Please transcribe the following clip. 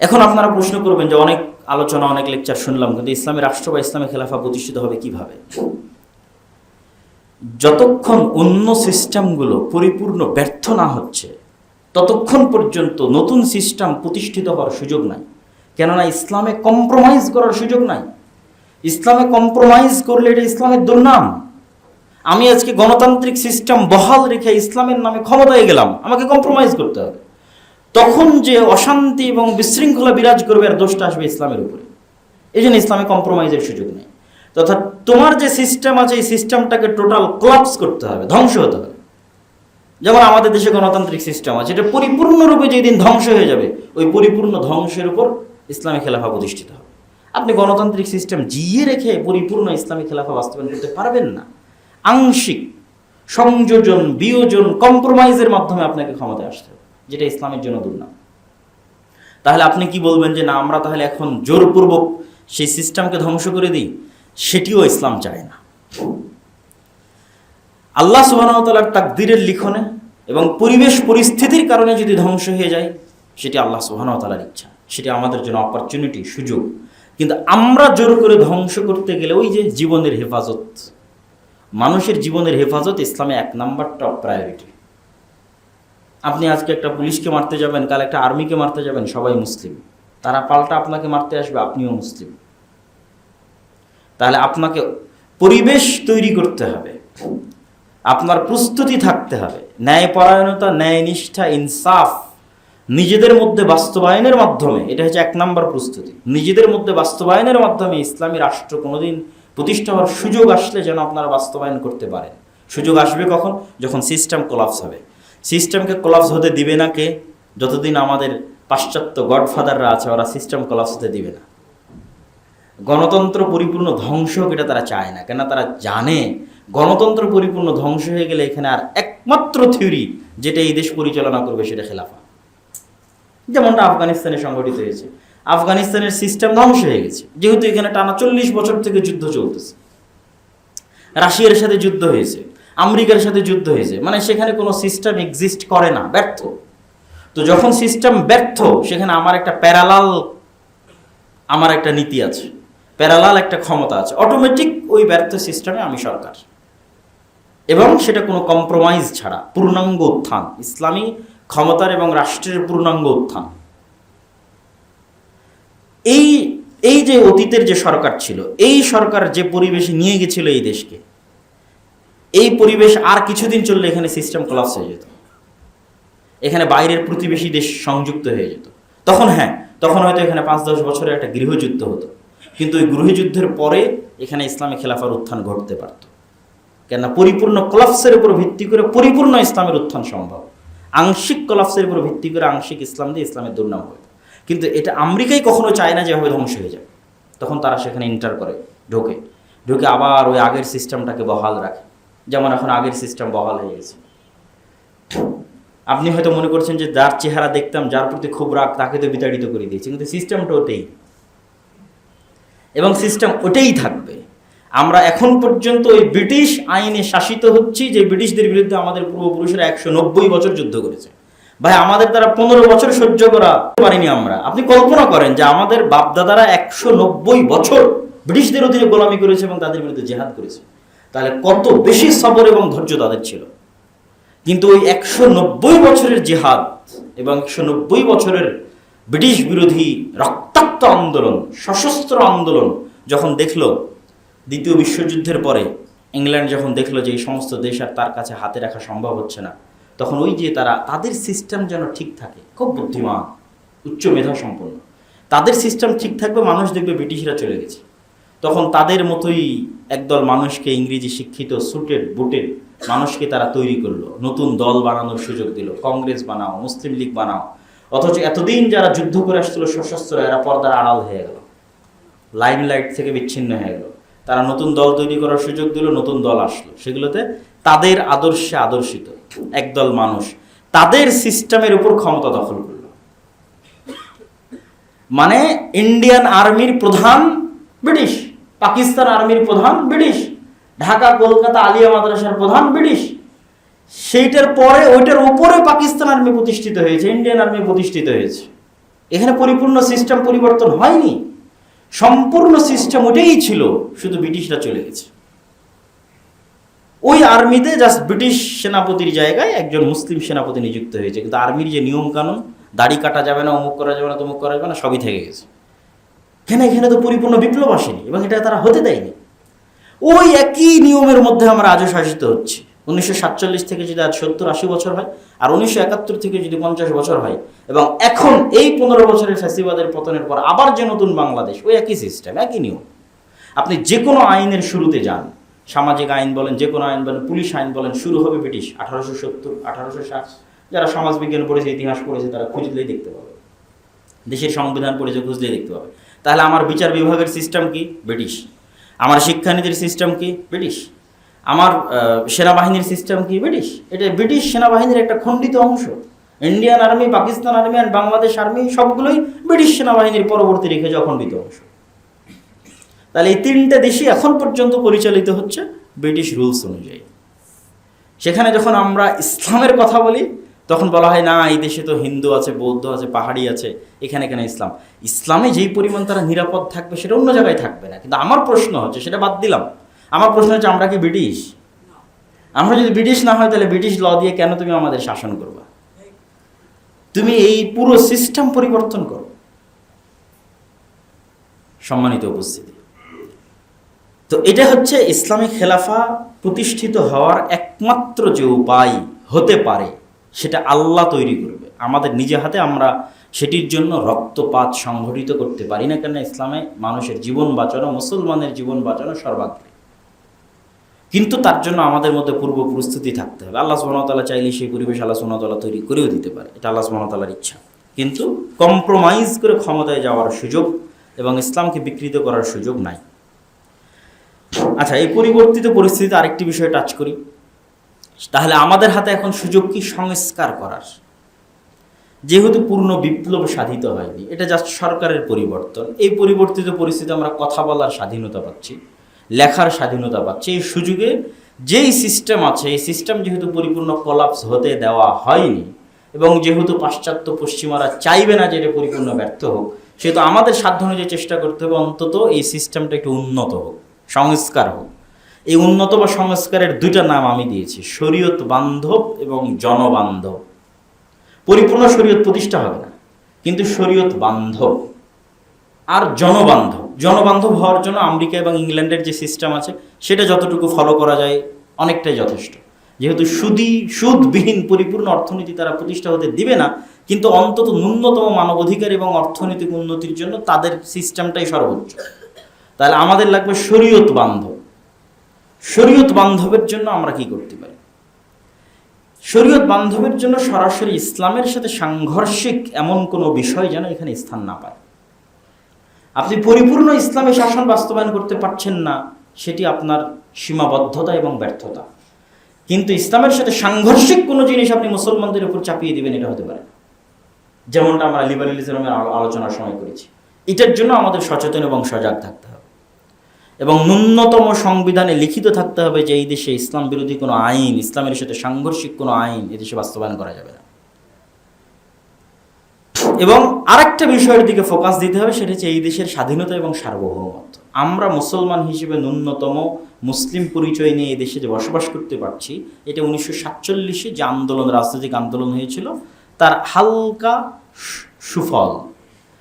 এখন আপনারা প্রশ্ন করবেন যে অনেক আলোচনা, অনেক লেকচার শুনলাম, কিন্তু ইসলামী রাষ্ট্র বা ইসলামী খেলাফা প্রতিষ্ঠিত হবে কীভাবে? যতক্ষণ অন্য সিস্টেমগুলো পরিপূর্ণ ব্যর্থ না হচ্ছে, ততক্ষণ পর্যন্ত নতুন সিস্টেম প্রতিষ্ঠিত হওয়ার সুযোগ নাই। কেননা ইসলামে কম্প্রোমাইজ করার সুযোগ নাই। ইসলামে কম্প্রোমাইজ করলে এটা ইসলামের দুর্নাম। আমি আজকে গণতান্ত্রিক সিস্টেম বহাল রেখে ইসলামের নামে ক্ষমতায় গেলাম, আমাকে কম্প্রোমাইজ করতে হবে। তখন যে অশান্তি এবং বিশৃঙ্খলা বিরাজ করবে আর দোষটা আসবে ইসলামের উপরে। এই জন্য ইসলামে কম্প্রোমাইজের সুযোগ নেই। তথা তোমার যে সিস্টেম আছে, এই সিস্টেমটাকে টোটাল কোলাপস করতে হবে, ধ্বংস হতে হবে। যেমন আমাদের দেশে গণতান্ত্রিক সিস্টেম আছে, এটা পরিপূর্ণরূপে যেদিন ধ্বংস হয়ে যাবে, ওই পরিপূর্ণ ধ্বংসের উপর ইসলামী খেলাফা প্রতিষ্ঠিত হবে। আপনি গণতান্ত্রিক সিস্টেম জিয়ে রেখে পরিপূর্ণ ইসলামী খেলাফা বাস্তবায়ন করতে পারবেন না। আংশিক সংযোজন, বিয়োজন কম্প্রোমাইজের মাধ্যমে আপনাকে ক্ষমতায় আসতে হবে। যেটা ইসলামের জন্য দুর্নাম। তাহলে আপনি কি বলবেন যে, না, আমরা তাহলে এখন জোরপূর্বক সেই সিস্টেমকে ধ্বংস করে দিই সেটিও ইসলাম চায় না। আল্লাহ সুবাহতালার তাকদিরের লিখনে এবং পরিবেশ পরিস্থিতির কারণে যদি ধ্বংস হয়ে যায়, সেটি আল্লাহ সুবাহতালার ইচ্ছা। সেটি আমাদের জন্য অপরচুনিটি সুযোগ। কিন্তু আমরা জোর করে ধ্বংস করতে গেলে ওই যে জীবনের হেফাজত, মানুষের জীবনের হেফাজত ইসলামে এক নাম্বার টপ প্রায়োরিটি আপনি আজকে একটা পুলিশকে মারতে যাবেন, কাল একটা আর্মিকে মারতে যাবেন, সবাই মুসলিম। তারা পাল্টা আপনাকে মারতে আসবে, আপনিও মুসলিম। তাহলে আপনাকে পরিবেশ তৈরি করতে হবে। আপনার প্রস্তুতি থাকতে হবে। ন্যায়পরায়ণতা, ন্যায়নিষ্ঠা, ইনসাফ নিজেদের মধ্যে বাস্তবায়নের মাধ্যমে, এটা হচ্ছে এক নম্বর প্রস্তুতি। নিজেদের মধ্যে বাস্তবায়নের মাধ্যমে ইসলামী রাষ্ট্র কোনোদিন প্রতিষ্ঠা হওয়ার সুযোগ আসলে যেন আপনারা বাস্তবায়ন করতে পারেন। সুযোগ আসবে কখন? যখন সিস্টেম কোলাপস হবে। সিস্টেমকে কোলাপস হতে দিবে না কে? যতদিন আমাদের পাশ্চাত্য গডফাদাররা আছে, ওরা সিস্টেম কোলাপস হতে দিবে না। গণতন্ত্র পরিপূর্ণ ধ্বংস হোক এটা তারা চায় না। কেন তারা জানে গণতন্ত্র পরিপূর্ণ ধ্বংস হয়ে গেলে এখানে আর একমাত্র থিওরি যেটা এই দেশ পরিচালনা করবে সেটা খেলাফা। যেমনটা আফগানিস্তানে সংগঠিত হয়েছে। আফগানিস্তানের সিস্টেম ধ্বংস হয়ে গেছে। যেহেতু এখানে টানা চল্লিশ বছর থেকে যুদ্ধ চলতেছে। রাশিয়ার সাথে যুদ্ধ হয়েছে। আমেরিকার সাথে যুদ্ধ হয়েছে মানে সেখানে কোনো সিস্টেম এক্সিস্ট করে না, ব্যর্থ। তো যখন সিস্টেম ব্যর্থ, সেখানে আমার একটা প্যারালাল আমার একটা নীতি আছে। প্যারালাল একটা ক্ষমতা আছে। অটোমেটিক ওই ব্যর্থ সিস্টেমে আমি সরকার। এবং সেটা কোনো কম্প্রোমাইজ ছাড়া, পূর্ণাঙ্গ উত্থান। ইসলামী ক্ষমতার এবং রাষ্ট্রের পূর্ণাঙ্গ উত্থান। এই এই যে অতীতের যে সরকার ছিল, এই সরকার যে পরিবেশে নিয়ে গেছিল এই দেশকে এই পরিবেশ আর কিছুদিন চললে এখানে সিস্টেম কোলাপস হয়ে যেত। এখানে বাইরের প্রতিবেশী দেশ সংযুক্ত হয়ে যেত। তখন হ্যাঁ তখন হয়তো এখানে পাঁচ দশ বছরে একটা গৃহযুদ্ধ হতো। কিন্তু ওই গৃহযুদ্ধের পরে এখানে ইসলামী খেলাফার উত্থান ঘটতে পারত। কেননা পরিপূর্ণ কলাপসের উপর ভিত্তি করে পরিপূর্ণ ইসলামের উত্থান সম্ভব। আংশিক কলাপসের উপর ভিত্তি করে আংশিক ইসলাম দিয়ে ইসলামের দুর্নাম হয় কিন্তু এটা আমেরিকাই কখনো চায় না যেভাবে ধ্বংস হয়ে যায় তখন তারা সেখানে এন্টার করে, ঢোকে। ঢুকে আবার ওই আগের সিস্টেমটাকে বহাল রাখে। যেমন এখন আগের সিস্টেম বহাল হয়ে গেছে। আপনি হয়তো মনে করছেন যে যার চেহারা দেখতাম, যার প্রতি খুব রাগ, তাকে তো বিতাড়িত করে দিয়েছে, কিন্তু সিস্টেমটা ওটাই এবং সিস্টেম ওটাই থাকবে। আমরা এখন পর্যন্ত ওই ব্রিটিশ আইনে শাসিত হচ্ছি যে ব্রিটিশদের বিরুদ্ধে আমাদের পূর্বপুরুষেরা একশো নব্বই বছর যুদ্ধ করেছে। ভাই, আমাদের দ্বারা পনেরো বছর সহ্য করা পারিনি আমরা। আপনি কল্পনা করেন যে আমাদের বাপদাদারা একশো নব্বই বছর ব্রিটিশদের অধীনে গোলামি করেছে এবং তাদের বিরুদ্ধে জেহাদ করেছে। তাহলে কত বেশি সবর এবং ধৈর্য তাদের ছিল? কিন্তু ওই একশো নব্বই বছরের জেহাদ এবং একশো নব্বই বছরের ব্রিটিশ বিরোধী রক্তাক্ত আন্দোলন, সশস্ত্র আন্দোলন যখন দেখল, দ্বিতীয় বিশ্বযুদ্ধের পরে ইংল্যান্ড যখন দেখল যে এই সমস্ত দেশ আর তার কাছে হাতে রাখা সম্ভব হচ্ছে না, তখন ওই যে তারা, তাদের সিস্টেম যেন ঠিক থাকে, খুব বুদ্ধিমান, উচ্চ মেধা সম্পন্ন, তাদের সিস্টেম ঠিক থাকবে, মানুষ দেখবে ব্রিটিশরা চলে গেছে। তখন তাদের মতোই একদল মানুষকে ইংরেজি শিক্ষিত সুটেড বুটেড মানুষকে তারা তৈরি করল। নতুন দল বানানোর সুযোগ দিল, কংগ্রেস বানাও, মুসলিম লীগ বানাও। অথচ এতদিন যারা যুদ্ধ করে আসছিল সশস্ত্র, এরা পর্দার আড়াল হয়ে গেল। লাইমলাইট থেকে বিচ্ছিন্ন হয়ে গেল। তারা নতুন দল তৈরি করার সুযোগ দিল, নতুন দল আসলো। সেগুলোতে তাদের আদর্শে আদর্শিত একদল মানুষ তাদের সিস্টেমের উপর ক্ষমতা দখল করল। মানে ইন্ডিয়ান আর্মির প্রধান ব্রিটিশ, পাকিস্তান আর্মির প্রধান ব্রিটিশ, ঢাকা, কলকাতা, আলিয়া মাদ্রাসার প্রধান ব্রিটিশ। সেইটার পরে, ওইটার উপরে পাকিস্তান আর্মি প্রতিষ্ঠিত হয়েছে, ইন্ডিয়ান আর্মি প্রতিষ্ঠিত হয়েছে। এখানে পরিপূর্ণ সিস্টেম পরিবর্তন হয়নি। সম্পূর্ণ সিস্টেম ওটাই ছিল, শুধু ব্রিটিশরা চলে গেছে। ওই আর্মিতে জাস্ট ব্রিটিশ সেনাপতির জায়গায় একজন মুসলিম সেনাপতি নিযুক্ত হয়েছে। কিন্তু আর্মির যে নিয়ম কানুন দাড়ি কাটা যাবে না, অমুক করা যাবে না, তমুক করা যাবে না, সবই থেকে গেছে। কেন এখানে তো পরিপূর্ণ বিপ্লব আসেনি এবং এটা তারা হতে দেয়নি। ওই একই নিয়মের মধ্যে আমরা আজও শাসিত হচ্ছি। উনিশশো সাতচল্লিশ থেকে যদি আজ সত্তর আশি বছর হয়, আর উনিশশো একাত্তর থেকে যদি পঞ্চাশ বছর হয়, এবং এখন এই পনেরো বছরের ফ্যাসিবাদের পতনের পর আবার যে নতুন বাংলাদেশ, ওই একই সিস্টেম একই নিয়ম। আপনি যে কোনো আইনের শুরুতে যান। সামাজিক আইন বলেন, যে কোনো আইন বলেন, পুলিশ আইন বলেন, শুরু হবে ব্রিটিশ। আঠারোশো সত্তর, আঠারোশো ষাট, যারা সমাজবিজ্ঞান পড়েছে, ইতিহাস পড়েছে, তারা খুঁজলেই দেখতে পাবে। দেশের সংবিধান পড়েছে, খুঁজলেই দেখতে পাবে। তাহলে আমার বিচার বিভাগের সিস্টেম কি? ব্রিটিশ। আমার শিক্ষানীতির সিস্টেম কি? ব্রিটিশ। আমার সেনাবাহিনীর সিস্টেম কি? ব্রিটিশ। এটা ব্রিটিশ সেনাবাহিনীর একটা খণ্ডিত অংশ। Indian army Pakistan army and Bangladesh army সবগুলোই ব্রিটিশ সেনাবাহিনীর পরবর্তী রেখে যাওয়া খণ্ডিত অংশ। তাহলে এই তিনটে দেশই এখন পর্যন্ত পরিচালিত হচ্ছে ব্রিটিশ রুলস অনুযায়ী। সেখানে যখন আমরা ইসলামের কথা বলি তখন বলা হয়, না, এই দেশে তো হিন্দু আছে, বৌদ্ধ আছে, পাহাড়ি আছে, এখানে এখানে ইসলাম? ইসলামে যেই পরিমাণ তারা নিরাপদ থাকবে, সেটা অন্য জায়গায় থাকবে না। কিন্তু আমার প্রশ্ন হচ্ছে, সেটা বাদ দিলাম। আমার প্রশ্ন হচ্ছে, আমরা কি ব্রিটিশ? আমরা যদি ব্রিটিশ না হয়, তাহলে ব্রিটিশ ল দিয়ে কেন তুমি আমাদের শাসন করবা? তুমি এই পুরো সিস্টেম পরিবর্তন করো। সম্মানিত উপস্থিতি। তো এটা হচ্ছে ইসলামিক খেলাফা প্রতিষ্ঠিত হওয়ার একমাত্র যে উপায় হতে পারে। সেটা আল্লাহ তৈরি করবে। আমাদের নিজে হাতে আমরা সেটির জন্য রক্তপাত সংঘটিত করতে পারি না কেন ইসলামে মানুষের জীবন বাঁচানো, মুসলমানের জীবন বাঁচানো সর্বাগ্রে। কিন্তু তার জন্য আমাদের মধ্যে পূর্ব প্রস্তুতি থাকতে হবে। আল্লাহ সুবহানাহু চাইলে সেই পরিবেশ আল্লাহ সুবহানাহু তৈরি করেও দিতে পারে। এটা আল্লাহ সুবহানাহু ইচ্ছা। কিন্তু কম্প্রোমাইজ করে ক্ষমতায় যাওয়ার সুযোগ এবং ইসলামকে বিকৃত করার সুযোগ নাই। আচ্ছা এই পরিবর্তিত পরিস্থিতিতে আরেকটি বিষয় টাচ করি। তাহলে আমাদের হাতে এখন সুযোগ কি? সংস্কার করার। যেহেতু পূর্ণ বিপ্লব সাধিত হয়নি, এটা জাস্ট সরকারের পরিবর্তন। এই পরিবর্তিত পরিস্থিতি আমরা কথা বলার স্বাধীনতা পাচ্ছি, লেখার স্বাধীনতা পাচ্ছি। এই সুযোগে যেই সিস্টেম আছে, এই সিস্টেম যেহেতু পরিপূর্ণ কলাপস হতে দেওয়া হয়নি এবং যেহেতু পাশ্চাত্য পশ্চিমারা চাইবে না যে এটা পরিপূর্ণ ব্যর্থ হোক, সেহেতু আমাদের সাধ্য অনুযায়ী চেষ্টা করতে হবে অন্তত এই সিস্টেমটা একটু উন্নত হোক, সংস্কার হোক। এই উন্নত বা সংস্কারের দুইটা নাম আমি দিয়েছি, শরীয়ত বান্ধব এবং জনবান্ধব। পরিপূর্ণ শরীয়ত প্রতিষ্ঠা হবে না, কিন্তু শরীয়ত বান্ধব আর জনবান্ধব। জনবান্ধব হওয়ার জন্য আমেরিকা এবং ইংল্যান্ডের যে সিস্টেম আছে, সেটা যতটুকু ফলো করা যায়, অনেকটাই যথেষ্ট। যেহেতু সুদি, সুদবিহীন পরিপূর্ণ অর্থনীতি তারা প্রতিষ্ঠা হতে দিবে না, কিন্তু অন্তত ন্যূনতম মানবাধিকার এবং অর্থনৈতিক উন্নতির জন্য তাদের সিস্টেমটাই সর্বোচ্চ। তাহলে আমাদের লাগবে শরীয়ত বান্ধব। শরীয়ত বান্ধবের জন্য আমরা কি করতে পারি? শরীয়ত বান্ধবের জন্য সরাসরি ইসলামের সাথে সাংঘর্ষিক এমন কোনো বিষয় যেন এখানে স্থান না পায়। আপনি পরিপূর্ণ ইসলামী শাসন বাস্তবায়ন করতে পারছেন না, সেটি আপনার সীমাবদ্ধতা এবং ব্যর্থতা। কিন্তু ইসলামের সাথে সাংঘর্ষিক কোনো জিনিস আপনি মুসলমানদের উপর চাপিয়ে দিবেন, এটা হতে পারে। যেমনটা আমরা লিবারেলিজমের আলোচনার সময় করেছি। এটার জন্য আমাদের সচেতন এবং সজাগ থাকতে হবে। এবং ন্যূনতম সংবিধানে লিখিত থাকতে হবে যে এই দেশে ইসলাম বিরোধী কোনো আইন, ইসলামের সাথে সাংঘর্ষিক কোনো আইন এদেশে বাস্তবায়ন করা যাবে না। এবং আরেকটা বিষয়ের দিকে ফোকাস দিতে হবে, সেটা হচ্ছে এই দেশের স্বাধীনতা এবং সার্বভৌমত্ব। আমরা মুসলমান হিসেবে ন্যূনতম মুসলিম পরিচয় নিয়ে এই দেশে যে বসবাস করতে পারছি, এটা উনিশশো সাতচল্লিশে যে আন্দোলন, রাজনৈতিক আন্দোলন হয়েছিল, তার হালকা সুফল